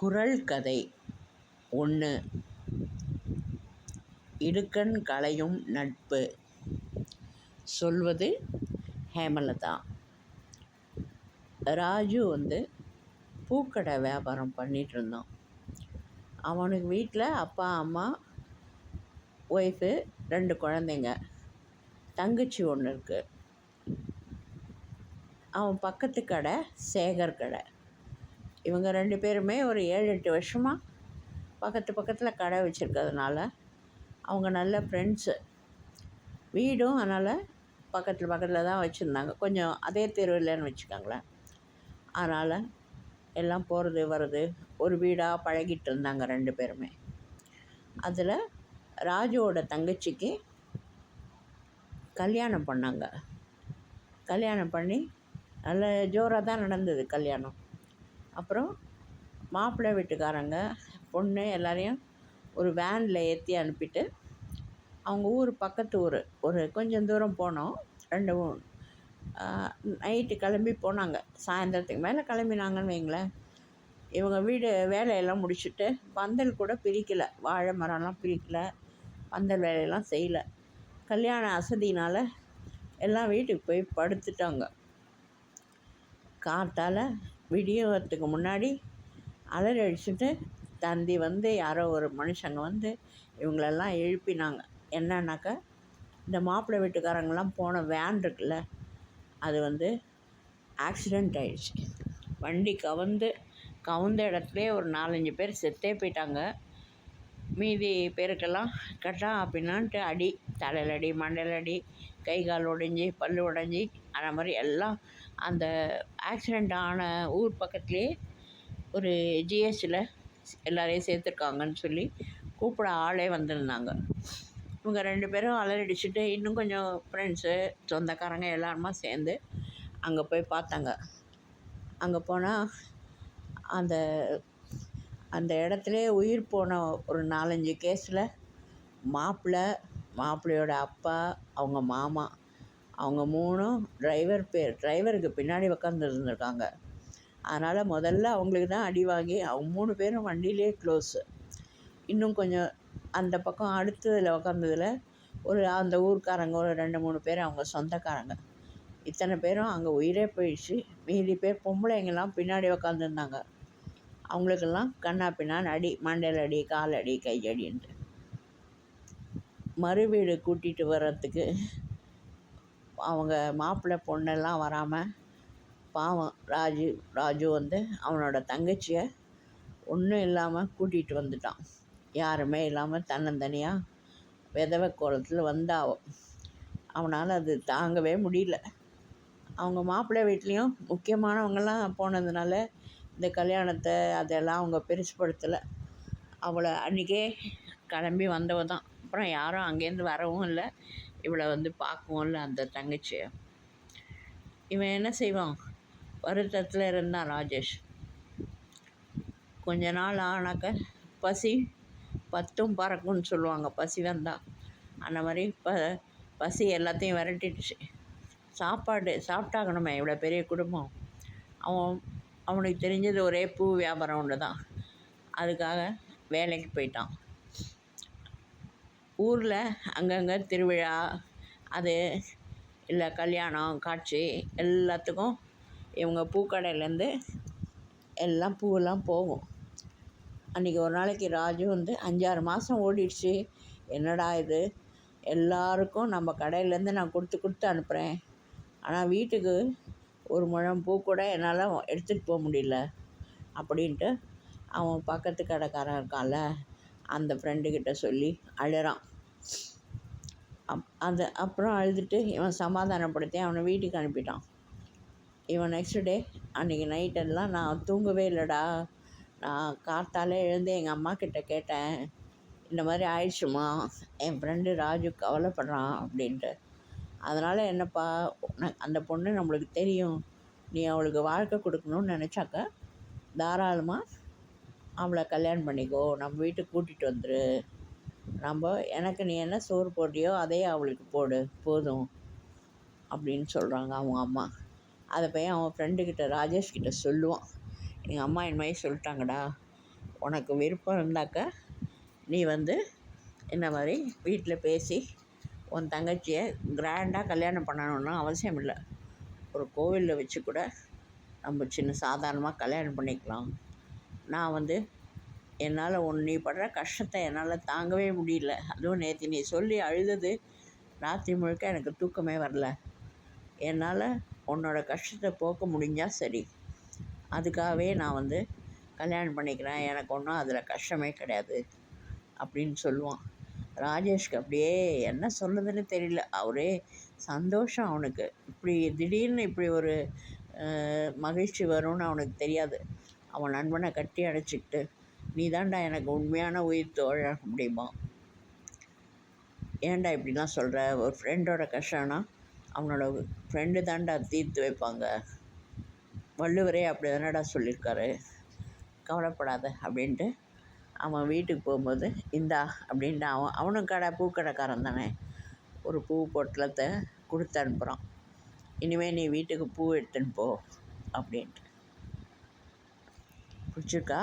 குரல் கதை ஒன்று இடுக்கண் களையும் நட்பு. சொல்வது ஹேமலதா. ராஜு வந்து பூக்கடை வியாபாரம் பண்ணிகிட்ருந்தான் அவனுக்கு வீட்டில் அப்பா அம்மா ஒய்ஃபு ரெண்டு குழந்தைங்க. தங்கச்சி ஒன்று இருக்குது அவன் பக்கத்து கடை சேகர் கடை. இவங்க ரெண்டு பேருமே ஒரு ஏழு எட்டு வருஷமாக பக்கத்து பக்கத்தில் கடை வச்சுருக்கிறதுனால அவங்க நல்ல ஃப்ரெண்ட்ஸு வீடும் அதனால் பக்கத்தில் பக்கத்தில் தான் வச்சுருந்தாங்க. கொஞ்சம் அதே தெருவில்னு வச்சுக்கோங்களேன். அதனால் எல்லாம் போகிறது வர்றது ஒரு வீடாக பழகிட்டு இருந்தாங்க ரெண்டு பேருமே. அதில் ராஜுவோட தங்கச்சிக்கு கல்யாணம் பண்ணாங்க. கல்யாணம் பண்ணி நல்ல ஜோராக தான் நடந்தது கல்யாணம். அப்புறம் மாப்பிள்ளை வீட்டுக்காரங்க பொண்ணு எல்லாரையும் ஒரு வேனில் ஏற்றி அனுப்பிட்டு அவங்க ஊர் பக்கத்து ஊர். ஒரு கொஞ்சம் தூரம் போனோம். ரெண்டு நைட்டு கிளம்பி போனாங்க. சாயந்தரத்துக்கு மேலே கிளம்பினாங்கன்னு வைங்களேன். இவங்க வீடு வேலையெல்லாம் முடிச்சுட்டு பந்தல் கூட பிரிக்கலை. வாழை மரம்லாம் பிரிக்கலை. பந்தல் வேலையெல்லாம் செய்யலை. கல்யாண அசதினால் எல்லாம் வீட்டுக்கு போய் படுத்துட்டாங்க. காத்தால் முன்னாடி அலறி அடிச்சுட்டு தந்தி வந்து யாரோ ஒரு மனுஷங்க வந்து இவங்களெல்லாம் எழுப்பினாங்க. என்னன்னாக்கா இந்த மாப்பிள்ளை வீட்டுக்காரங்கெல்லாம் போன வேன் இருக்குல்ல அது வந்து ஆக்சிடெண்ட் ஆயிடுச்சு. வண்டி கவுந்து கவுந்த இடத்துலையே ஒரு நாலஞ்சு பேர் செத்தே போயிட்டாங்க. மீதி பேருக்கெல்லாம் கட்டா அப்படின்னான்ட்டு அடி தலையில் அடி மண்டையில் அடி கை கால் உடைஞ்சி பல் உடஞ்சி அந்த மாதிரி எல்லாம் அந்த ஆக்சிடெண்ட் ஆன ஊர் பக்கத்துலேயே ஒரு ஜிஹெச்சில் எல்லாரையும் சேர்த்துருக்காங்கன்னு சொல்லி கூப்பிட ஆளே வந்திருந்தாங்க. இவங்க ரெண்டு பேரும் அலறடிச்சுட்டு இன்னும் கொஞ்சம் ஃப்ரெண்ட்ஸு சொந்தக்காரங்க எல்லாருமா சேர்ந்து அங்கே போய் பார்த்தாங்க. அங்கே போனால் அந்த அந்த இடத்துலே உயிர் போன ஒரு நாலஞ்சு கேஸில் மாப்பிள்ளை மாப்பிள்ளையோட அப்பா அவங்க மாமா அவங்க மூணும் டிரைவர் பேர் டிரைவருக்கு பின்னாடி உக்காந்துருந்துருக்காங்க. அதனால் முதல்ல அவங்களுக்கு தான் அடி வாங்கி அவங்க மூணு பேரும் வண்டியிலே க்ளோஸு இன்னும் கொஞ்சம் அந்த பக்கம் அடுத்ததில் உக்காந்ததில் ஒரு அந்த ஊர்க்காரங்க ஒரு ரெண்டு மூணு பேர் அவங்க சொந்தக்காரங்க. இத்தனை பேரும் அங்கே உயிரே போயிடுச்சு. மீதி பேர் பொம்பளைங்கெல்லாம் பின்னாடி உக்காந்துருந்தாங்க. அவங்களுக்கெல்லாம் கண்ணா பின்னான்னு அடி மண்டையில் அடி கால் அடி கையடின்ட்டு. மறு வீடு கூட்டிகிட்டு வர்றதுக்கு அவங்க மாப்பிள்ளை பொண்ணெல்லாம் வராமல் பாவம் ராஜு ராஜு வந்து அவனோட தங்கச்சியை ஒன்றும் இல்லாமல் கூட்டிகிட்டு வந்துட்டான். யாருமே இல்லாமல் தன்னந்தனியாக விதவை கோலத்தில் வந்தாவும் அவனால் அது தாங்கவே முடியல. அவங்க மாப்பிள்ளை வீட்லேயும் முக்கியமானவங்கெல்லாம் போனதுனால இந்த கல்யாணத்தை அதெல்லாம் அவங்க பெருசுப்படுத்தலை அவளை அன்றைக்கே கிளம்பி வந்தவ தான் அப்புறம் யாரும் அங்கேருந்து வரவும் இல்லை. இவளை வந்து பார்க்குவோம்ல அந்த தங்கச்சியை இவன் என்ன செய்வான்? வருத்தத்தில் இருந்தான் ராஜேஷ். கொஞ்ச நாள் ஆனாக்க பசி பத்தும் பறக்கும்னு சொல்லுவாங்க. பசி வந்தால் அந்த மாதிரி ப பசி எல்லாத்தையும் விரட்டிடுச்சு. சாப்பாடு சாப்பிட்டாகணுமே இவ்வளோ பெரிய குடும்பம். அவன் அவனுக்கு தெரிஞ்சது ஒரே பூ வியாபாரம் ஒன்று தான். அதுக்காக வேலைக்கு போயிட்டான். ஊரில் அங்கங்கே திருவிழா அது இல்லை கல்யாணம் காட்சி எல்லாத்துக்கும் இவங்க பூக்கடையிலேருந்து எல்லாம் பூவெல்லாம் போகும். அன்றைக்கி ஒரு நாளைக்கு ராஜு வந்து அஞ்சாறு மாதம் ஓடிடுச்சு. என்னடா இது? எல்லாருக்கும் நம்ம கடையிலேருந்து நான் கொடுத்து கொடுத்து அனுப்புகிறேன் ஆனால் வீட்டுக்கு ஒரு முழம் பூ கூட என்னால் எடுத்துகிட்டு போக முடியல அப்படின்ட்டு அவன் பக்கத்து கடைக்காரன் இருக்கான்ல அந்த ஃப்ரெண்டுக்கிட்ட சொல்லி அழுறான். அப் அது அப்புறம் அழுதுட்டு இவன் சமாதானப்படுத்தி அவனை வீட்டுக்கு அனுப்பிட்டான். இவன் நெக்ஸ்ட் டே அன்றைக்கி நைட்டெல்லாம் நான் தூங்கவே இல்லைடா. நான் காத்தாலே எழுந்து எங்கள் அம்மா கிட்ட கேட்டேன் இந்த மாதிரி ஆயிடுச்சுமா? என் ஃப்ரெண்டு ராஜு கவலைப்படுறான் அப்படின்ட்டு. அதனால் என்னப்பா அந்த பொண்ணு நம்மளுக்கு தெரியும். நீ அவளுக்கு வாழ்க்கை கொடுக்கணுன்னு நினச்சாக்க தாராளமாக அவளை கல்யாணம் பண்ணிக்கோ. நம்ம வீட்டுக்கு கூட்டிகிட்டு வந்துரு. நம்ம எனக்கு நீ என்ன சோறு போடுறியோ அதே அவளுக்கு போடு போதும். அப்படின்னு சொல்கிறாங்க அவங்க அம்மா. அதை போய் அவன் ஃப்ரெண்டுக்கிட்ட ராஜேஷ்கிட்ட சொல்லுவான். எங்கள் அம்மா என் மாதிரி சொல்லிட்டாங்கடா. உனக்கு விருப்பம் இருந்தாக்கா நீ வந்து இந்த மாதிரி வீட்டில் பேசி உன் தங்கச்சியை கிராண்டாக கல்யாணம் பண்ணணும்னு அவசியம் இல்லை. ஒரு கோவிலில் வச்சு கூட நம்ம சின்ன சாதாரணமாக கல்யாணம் பண்ணிக்கலாம். நான் வந்து என்னால் உன் நீ படுற கஷ்டத்தை என்னால் தாங்கவே முடியல. அதுவும் நேற்று நீ சொல்லி அழுதது ராத்திரி முழுக்க எனக்கு தூக்கமே வரல. என்னால் உன்னோட கஷ்டத்தை போக்க முடிஞ்சால் சரி. அதுக்காகவே நான் வந்து கல்யாணம் பண்ணிக்கிறேன். எனக்கு ஒன்றும் அதில் கஷ்டமே கிடையாது அப்படின்னு சொல்லுவான். ராஜேஷ்க்கு அப்படியே என்ன சொல்லுதுன்னு தெரியல. அவரே சந்தோஷம் அவனுக்கு. இப்படி திடீர்னு இப்படி ஒரு மகிழ்ச்சி வரும்னு அவனுக்கு தெரியாது. அவன் நண்பனை கட்டி அடைச்சிக்கிட்டு நீ தான்டா எனக்கு உண்மையான உயிர் தோழன் அப்படிமா ஏன்டா இப்படிலாம் சொல்கிற ஒரு ஃப்ரெண்டோட கஷ்டம்னா அவனோட ஃப்ரெண்டு தான்டா தீர்த்து வைப்பாங்க. வள்ளுவரே அப்படி தானடா சொல்லியிருக்காரு. கவலைப்படாத அப்படின்ட்டு அவன் வீட்டுக்கு போகும்போது இந்தா அப்படின்ட்டு அவன் அவனும் கடை பூக்கடைக்காரன் தானே. ஒரு பூ பொட்டலத்தை கொடுத்து அனுப்புகிறான் இனிமேல் நீ வீட்டுக்கு பூ எடுத்துன்னு போ அப்படின்ட்டு. பிடிச்சிருக்கா?